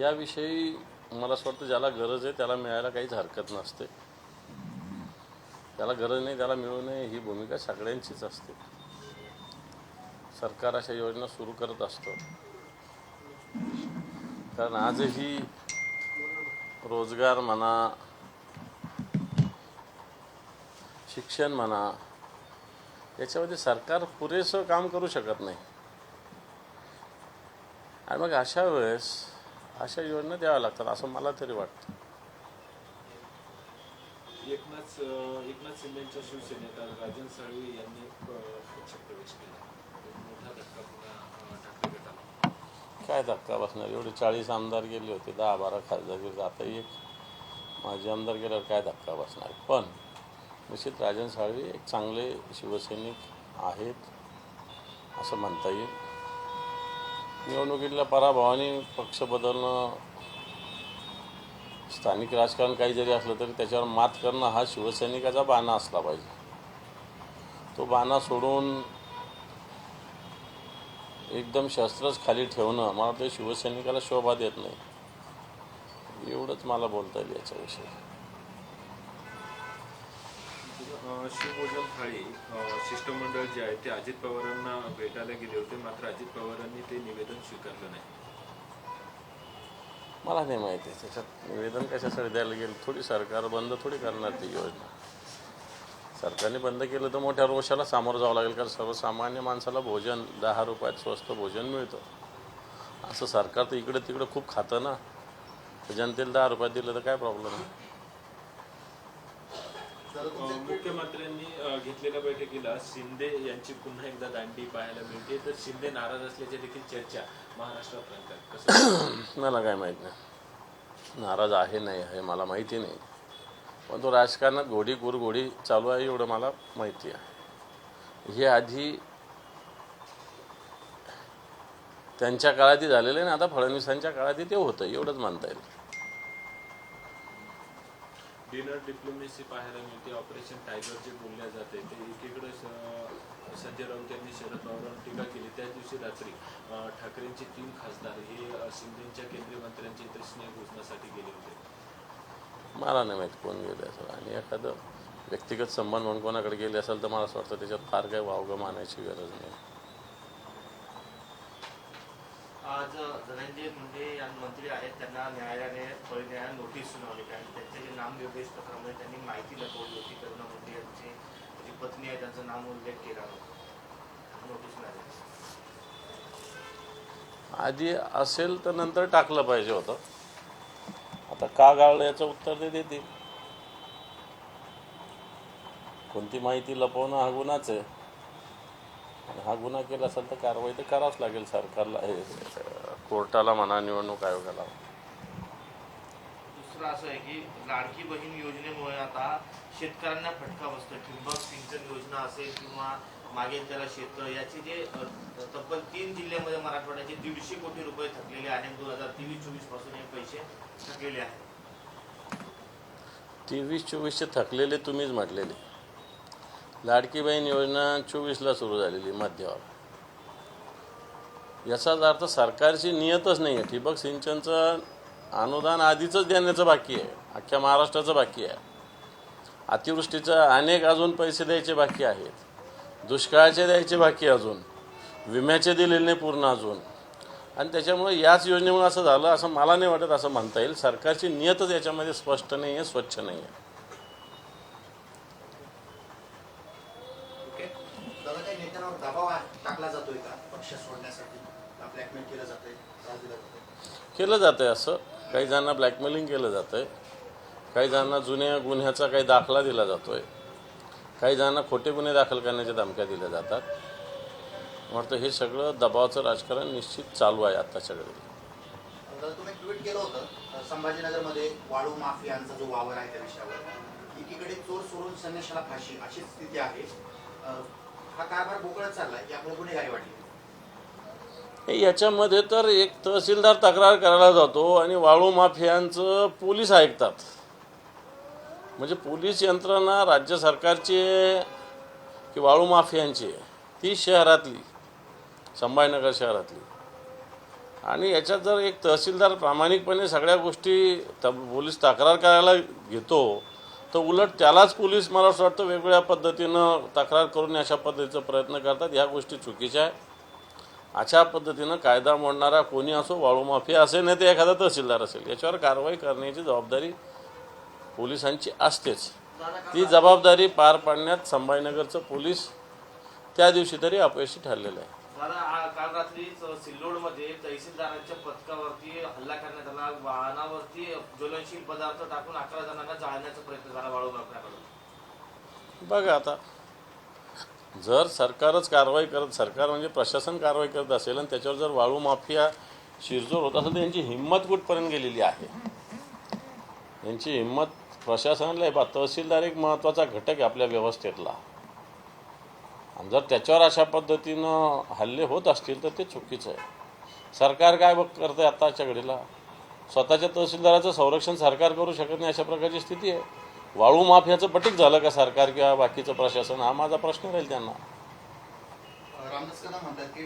याविषयी मला असं वाटतं ज्याला गरज आहे त्याला मिळायला काहीच हरकत नसते. त्याला गरज नाही त्याला मिळू नये ही भूमिका सगळ्यांचीच असते. सरकार अशा योजना सुरू करत असतं. कारण आजही रोजगार म्हणा शिक्षण म्हणा याच्यामध्ये सरकार पुरेसं काम करू शकत नाही. आणि मग अशा वेळेस अशा योजना द्याव्या लागतात असं मला तरी वाटतं. एकनाथ अं, एकनाथ शिंदेच्या शिवसेनेत राजन साळवी यांनी अं, पक्षप्रवेश केला. एक मोठा धक्का पुन्हा अं, ठाकरे गटाला. काय धक्का बसणार? एवढे चाळीस आमदार गेले होते दहा बारा खासदार गेले आता एक माझे आमदार गेल्यावर काय धक्का बसणार? पण निश्चित राजन साळवी एक चांगले शिवसैनिक आहेत असं म्हणता येईल. निवडणुकीतल्या पराभवाने पक्ष बदलणं स्थानिक राजकारण काही जरी असलं तरी त्याच्यावर मात करणं हा शिवसैनिकाचा बाणा असला पाहिजे. तो बाणा सोडून एकदम शस्त्रच खाली ठेवणं मला वाटतं शिवसैनिकाला शोभा देत नाही. एवढंच मला बोलता येईल याच्याविषयी. शिवभोजन थाळी शिष्टमंडळ जे आहे ते अजित पवारांना भेटायला गेले होते. मात्र अजित पवारांनी ते निवेदन स्वीकारलं नाही. मला नाही माहिती त्याच्यात निवेदन कशासाठी द्यायला गेलं? थोडी सरकार बंद थोडी करणार ती योजना. सरकारने बंद केलं तर मोठ्या रोषाला सामोरं जावं लागेल कारण सर्वसामान्य माणसाला भोजन दहा रुपयात स्वस्त भोजन मिळतं. असं सरकार तर इकडं तिकडं खूप खातं ना. जनतेला दहा रुपयात दिलं तर काय प्रॉब्लेम आहे? मुख्यमंत्र्यांनी घेतलेल्या बैठकीला शिंदे यांची पुन्हा एकदा दांडी पाहायला मिळते. तर शिंदे नाराज असल्याची देखील चर्चा महाराष्ट्रात रंगतात मला काय माहीत नाही. नाराज आहे नाही आहे मला माहिती नाही. पण तो राजकारणात घोडी गुरघोडी चालू आहे एवढं मला माहिती आहे. हे आधी त्यांच्या काळातही झालेलं आहे ना आता फडणवीसांच्या काळातही ते होतं एवढंच म्हणता येईल. डिनर डिप्लोमेसी पाहायला मिळते. ऑपरेशन टायगर जे बोलले जाते ते एकीकडे संजय राऊत यांनी शरद पवारांवर टीका केली. त्याच दिवशी रात्री ठाकरेंचे तीन खासदार हे शिंदेच्या केंद्रीय मंत्र्यांच्या इथे स्नेहभोजनासाठी गेले होते. मला नाही माहीत कोण गेले असं आणि एखादं व्यक्तिगत संबंध म्हणून कोणाकडे गेले असेल तर मला असं वाटतं त्याच्यात फार काही वावगं मानायची गरज नाही. आज धनंजय मुंडे या मंत्री आहेत त्यांना न्यायालयाने फळ न्यायालयाने नोटीस सुनावली. आणि त्यांच्या जे नाम निर्देश पत्रामध्ये त्यांनी माहिती लपवली होती. करुणा मुंडे यांची जी पत्नी आहे त्यांचं नाम उल्लेख केला नोटीस मिळाली. आधी असेल तर नंतर टाकलं पाहिजे होतं. आता का गाळलं याचं उत्तर ते देतील. कोणती माहिती लपवणं हा गुन्हाच आहे. आणि हा गुन्हा केला असेल तर कारवाई तर करावंच लागेल सरकारला. हे कोर्टाला म्हणा निवडणूक आयोगाला. दुसरं असं आहे की लाडकी बहीण योजनेमुळे आता शेतकऱ्यांना फटका बसतो ठिबक सिंचन योजना असेल किंवा मागेल त्याला शेत याचे जे तब्बल तीन जिल्ह्यामध्ये मराठवाड्याचे दीडशे कोटी रुपये थकलेले आहेत दोन हजार तेवीस चोवीसपासून हे पैसे थकलेले आहेत. तेवीस चोवीसचे थकलेले तुम्हीच म्हटलेले. लाडकी बहीण योजना चोवीसला सुरू झालेली मध्यावर याचाच अर्थ सरकारची नियतच नाही आहे. ठिबक सिंचनचं अनुदान आधीच देण्याचं बाकी आहे. अख्ख्या महाराष्ट्राचं बाकी आहे. अतिवृष्टीचं अनेक अजून पैसे द्यायचे बाकी आहेत. दुष्काळाचे द्यायचे बाकी अजून. विम्याचे दिलेले नाही पूर्ण अजून. आणि त्याच्यामुळे याच योजनेमुळे असं झालं असं मला नाही वाटत असं म्हणता येईल. सरकारची नियतच याच्यामध्ये स्पष्ट नाही आहे स्वच्छ नाही आहे. नेत्यांवर दबाव टाकला जातोय का? पक्ष सोडण्यासाठी? ब्लॅकमेल केलं जातंय? त्रास दिला जातोय? केलं जातं आहे असं. काही जणांना ब्लॅकमेलिंग केलं जातं आहे काही जणांना जुन्या गुन्ह्याचा काही दाखला दिला जातो आहे काही जणांना खोटे गुन्हे दाखल करण्याच्या धमक्या दिल्या जातात. वाटतं हे सगळं दबावाचं राजकारण निश्चित चालू आहे आत्ताच्या घडी दादा तुम्ही ट्विट केलं होतं संभाजीनगरमध्ये वाळू माफियांचा जो वावर आहे त्या विषयावर. एकीकडे चोर सोडून संन्याशाला फाशी अशी स्थिती आहे. हा कारभार बोकळत चाललाय गुन्हेगारी वाढली याच्यामध्ये तर एक तहसीलदार तक्रार करायला जातो आणि वाळू माफियांचं पोलीस ऐकतात. म्हणजे पोलीस यंत्रणा राज्य सरकारची की वाळू माफियांची आहे? ती शहरातली संभाजीनगर शहरातली. आणि याच्यात जर एक तहसीलदार प्रामाणिकपणे सगळ्या गोष्टी त पोलीस तक्रार करायला घेतो तर उलट त्यालाच पोलीस मला असं वाटतं वेगवेगळ्या पद्धतीनं तक्रार करून अशा पद्धतीचा प्रयत्न करतात. ह्या गोष्टी चुकीच्या आहे अशा पद्धतीनं कायदा मोडणारा कोणी असो वाळू माफिया असेल नाही ते एखादा तहसीलदार असेल याच्यावर कारवाई करण्याची जबाबदारी पोलिसांची असतेच. ती जबाबदारी पार पाडण्यात संभाजीनगरचं पोलीस त्या दिवशी तरी अपयशी ठरलेलं आहे. दादा आ- काल रात्रीच सिल्लोडमध्ये तहसीलदारांच्या पथकावरती हल्ला करण्यात आला. वाहनावरती ज्वलनशील पदार्थ टाकून अकरा जणांना जाळण्याचा प्रयत्न झाला वाळू माफियाकडून बघा आता जर सरकारच कारवाई करत सरकार म्हणजे प्रशासन कारवाई करत असेल आणि त्याच्यावर जर वाळू माफिया शिरजोर होत असेल तर यांची हिंमत कुठपर्यंत गेलेली आहे? यांची हिंमत प्रशासनाला आहे बा. तहसीलदार एक महत्त्वाचा घटक आहे आपल्या व्यवस्थेतला. आणि जर त्याच्यावर अशा पद्धतीनं हल्ले होत असतील तर ते चुकीचं आहे. सरकार काय बघ करतं आताच्या घडीला? स्वतःच्या तहसीलदाराचं संरक्षण सरकार करू शकत नाही अशा प्रकारची स्थिती आहे. वाळू माफियाचं पटीक झालं का सरकार किंवा बाकीचं प्रशासन? हा माझा प्रश्न राहील त्यांना. रामदास कदम म्हणतात की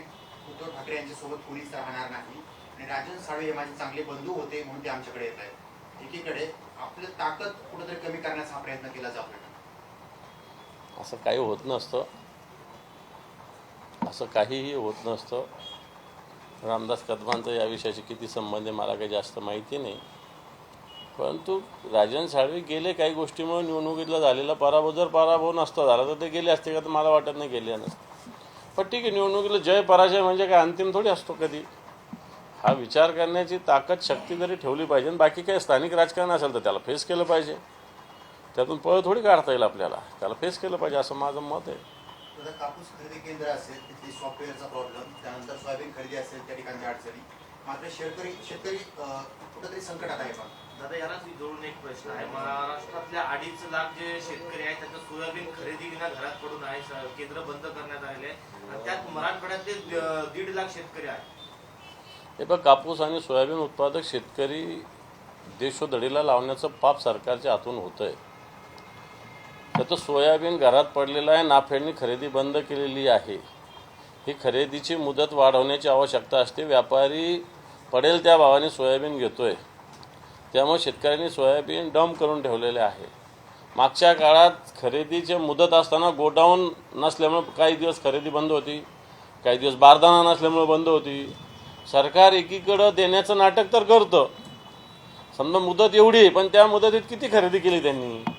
उद्धव ठाकरे यांच्यासोबत कुणीच राहणार नाही आणि राजन साळवे हे माझे चांगले बंधू होते म्हणून ते आमच्याकडे येत आहेत. एकीकडे आपली ताकद कुठेतरी कमी करण्याचा हा प्रयत्न केला जातोय. असं काही होत नसतं. असं काहीही होत नसतं. रामदास कदमांचं या विषयाशी किती संबंध आहे मला काही जास्त माहिती नाही. परंतु राजन साळवे गेले काही गोष्टीमुळे निवडणुकीतला झालेला पराभव जर पराभव नसता झाला तर ते गेले असते का? तर मला वाटत नाही गेले नसते. पण ठीक आहे निवडणुकीला जय पराजय म्हणजे काय? अंतिम थोडी असतो कधी. हा विचार करण्याची ताकद शक्ती जरी ठेवली पाहिजे आणि बाकी काही स्थानिक राजकारण असेल तर त्याला फेस केलं पाहिजे. त्यातून पळ थोडी काढता येईल आपल्याला. त्याला फेस केलं पाहिजे असं माझं मत आहे. आता कापूस खरेदी केंद्र असेल तिथली सॉफ्टवेअरचा प्रॉब्लेम त्यानंतर सोयाबीन खरेदी असेल त्या ठिकाणच्या अडचणी. मात्र शेतकरी शेतकरी कुठेतरी संकटात आहे पण दादा यालाच जोडून एक प्रश्न आहे. महाराष्ट्रातल्या अडीच लाख जे शेतकरी आहेत त्यांचं सोयाबीन खरेदी विना घरात पडून आहे स- केंद्र बंद करण्यात आलेले आहे आणि त्यात मराठवाड्यातले दीड लाख शेतकरी आहेत. हे बघ कापूस आणि सोयाबीन उत्पादक शेतकरी देशोधडीला लावण्याचं पाप सरकारच्या हातून होतं आहे त्याचं सोयाबीन घरात पडलेलं आहे नाफेडनी खरेदी बंद केलेली आहे. ही खरेदीची मुदत वाढवण्याची आवश्यकता असते. व्यापारी पडेल त्या भावाने सोयाबीन घेतोय. त्यामुळे शेतकऱ्यांनी सोयाबीन डंप करून ठेवलेले आहे. मागच्या काळात खरेदीचे मुदत असताना गोडाऊन नसल्यामुळे काही दिवस खरेदी बंद होती काही दिवस बारदाना नसल्यामुळे बंद होती. सरकार एकीकडं देण्याचं नाटक तर करतं. समजा मुदत एवढी आहे पण त्या मुदतीत किती खरेदी केली त्यांनी?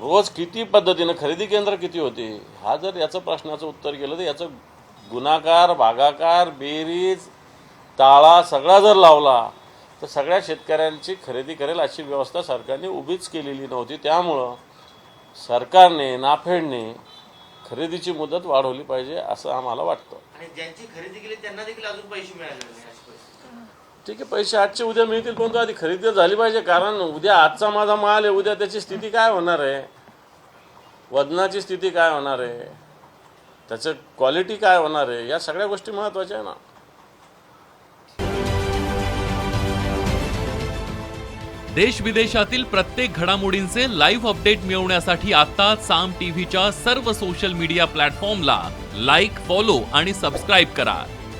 रोज किती पद्धतीनं खरेदी केंद्र किती होते? हा जर याचं प्रश्नाचं उत्तर केलं तर याचं गुणाकार भागाकार बेरीज ताळा सगळा जर लावला तर सगळ्या शेतकऱ्यांची खरेदी करेल अशी व्यवस्था सरकारने उभीच केलेली नव्हती. त्यामुळं सरकारने नाफेडने खरेदीची मुदत वाढवली पाहिजे असं आम्हाला वाटतं. आणि ज्यांची खरेदी केली त्यांना देखील अजून पैसे मिळाले नाही ठीक आहे पैसे आजचे उद्या मिळतील परंतु आधी खरेदी झाली पाहिजे. कारण उद्या आजचा माझा माल आहे उद्या त्याची स्थिती काय होणार आहे? वजनाची स्थिती काय होणार आहे? त्याचं क्वालिटी काय होणार आहे? या सगळ्या गोष्टी महत्त्वाच्या आहे ना. देश विदेशातील प्रत्येक घडामोडींचे लाईव्ह अपडेट मिळवण्यासाठी आता साम टीव्हीच्या सर्व सोशल मीडिया प्लॅटफॉर्मला लाईक फॉलो आणि सबस्क्राईब करा.